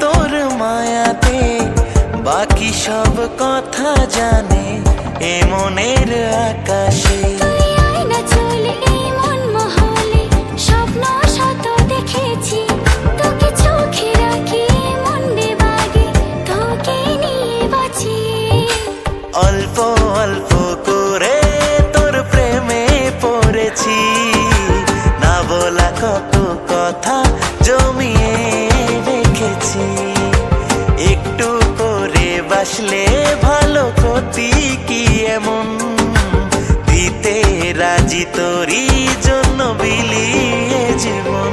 তোর মায়াতে বাকি সব কথা জানে এ মনের আকাশে। রাজি তোরই জন্য বিলিয়ে জীবন।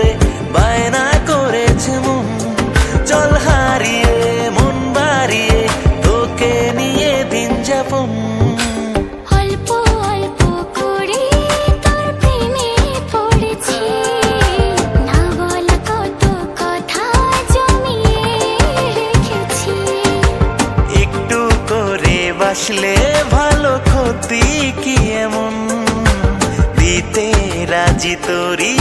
দিলে ভালো ক্ষতি কি এমন? দিতে রাজি তোরি